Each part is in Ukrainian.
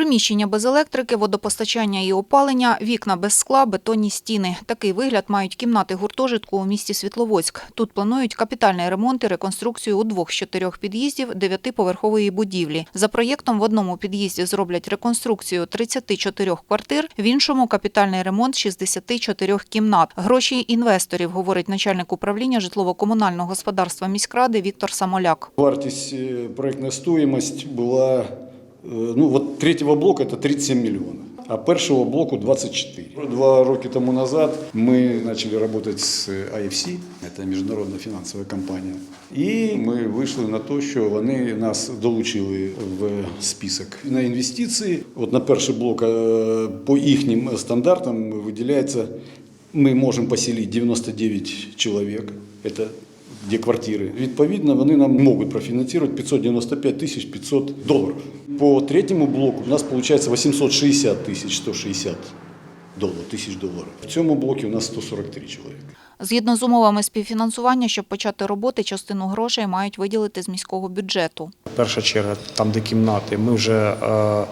Приміщення без електрики, водопостачання і опалення, вікна без скла, бетонні стіни. Такий вигляд мають кімнати гуртожитку у місті Світловодськ. Тут планують капітальний ремонт і реконструкцію у двох з чотирьох під'їздів дев'ятиповерхової будівлі. За проєктом в одному під'їзді зроблять реконструкцію 34 квартир, в іншому капітальний ремонт 64 кімнат. Гроші інвесторів, говорить начальник управління житлово-комунального господарства міськради Віктор Самоляк. Вартість е, проектна стоїмость була, ну от третього блоку це 37 мільйонів, а першого блоку 24. Два роки тому назад ми почали працювати з IFC, це міжнародна фінансова компанія. І ми вийшли на те, що вони нас долучили в список на інвестиції. От на перший блок е, по їхнім стандартам виділяється, ми можемо поселити 99 чоловік. Це де квартири. Відповідно, вони нам можуть профінансувати 595 тисяч 500 доларів. По третьому блоку у нас виходить 860 тисяч 160 доларів, тисяч доларів. В цьому блокі у нас 143 чоловіка. Згідно з умовами співфінансування, щоб почати роботи, частину грошей мають виділити з міського бюджету. Перша черга, там де кімнати, ми вже е,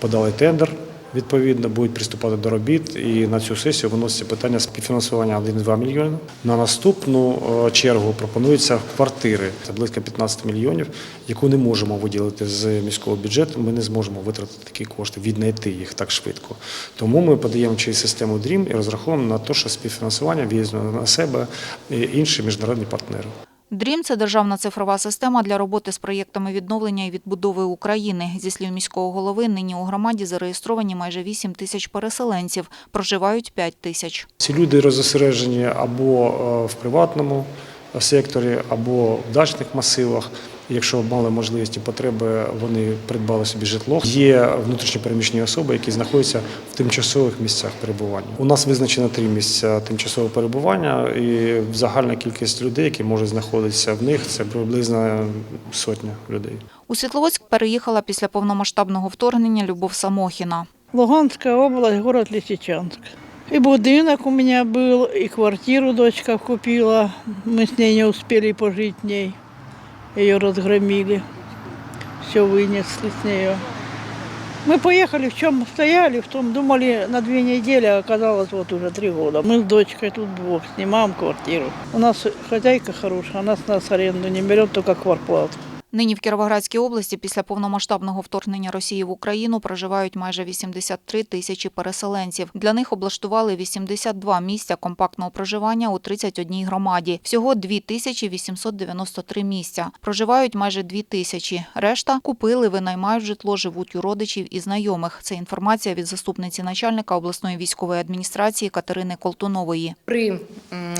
подали тендер. Відповідно, будуть приступати до робіт, і на цю сесію виноситься питання співфінансування 1,2 мільйони. На наступну е, чергу пропонуються квартири. Це близько 15 мільйонів, яку не можемо виділити з міського бюджету. Ми не зможемо витратити такі кошти, віднайти їх так швидко. Тому ми подаємо через систему DREAM і розраховуємо на те, що співфінансування візьме на себе і інші міжнародні партнери. ДРІМ – це державна цифрова система для роботи з проєктами відновлення і відбудови України. Зі слів міського голови, нині у громаді зареєстровані майже 8 тисяч переселенців, проживають 5 тисяч. Ці люди розосереджені або е, в приватному секторі, або в дачних масивах. Якщо мали можливість і потреби, вони придбали собі житло. Є внутрішньо переміщені особи, які знаходяться в тимчасових місцях перебування. У нас визначено три місця тимчасового перебування, і загальна кількість людей, які можуть знаходитися в них, це приблизно сотня людей. У Світловодськ переїхала після повномасштабного вторгнення Любов Самохіна. Луганская область, город Лисичанск. И будинок у меня был, и квартиру дочка купила. Мы с ней не успели пожить в ней. Ее разгромили. Все вынесли с нее. Мы поехали, в чем стояли, в том думали на две недели, а оказалось вот уже три года. Мы с дочкой тут двух снимаем квартиру. У нас хозяйка хорошая, она с нас аренду не берет, только кварплату. Нині в Кіровоградській області після повномасштабного вторгнення Росії в Україну проживають майже 83 тисячі переселенців. Для них облаштували 82 місця компактного проживання у 31 громаді. Всього 2893 місця. Проживають майже 2 тисячі. Решта купили, винаймають житло, живуть у родичів і знайомих. Це інформація від заступниці начальника обласної військової адміністрації Катерини Колтунової. При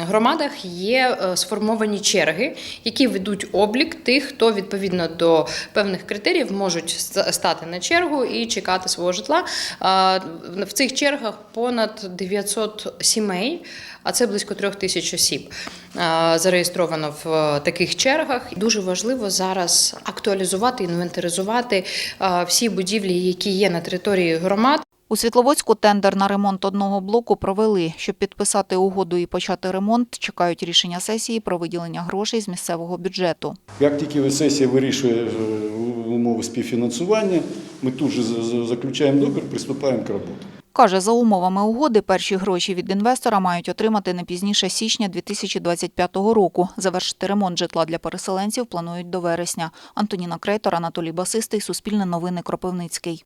громадах є е, сформовані черги, які ведуть облік тих, хто відповідно до певних критеріїв можуть стати на чергу і чекати свого житла. В цих чергах понад 900 сімей, а це близько трьох тисяч осіб. Зареєстровано в е, таких чергах. Дуже важливо зараз актуалізувати, інвентаризувати всі будівлі, які є на території громад. У Світловодську тендер на ремонт одного блоку провели. Щоб підписати угоду і почати ремонт, чекають рішення сесії про виділення грошей з місцевого бюджету. Як тільки сесія вирішує е, умови співфінансування, ми тут же заключаємо договір, приступаємо к роботі. Каже, за умовами угоди перші гроші від інвестора мають отримати не пізніше січня 2025 року. Завершити ремонт житла для переселенців планують до вересня. Антоніна Крейтор, Анатолій Басистий, Суспільне новини Кропивницький.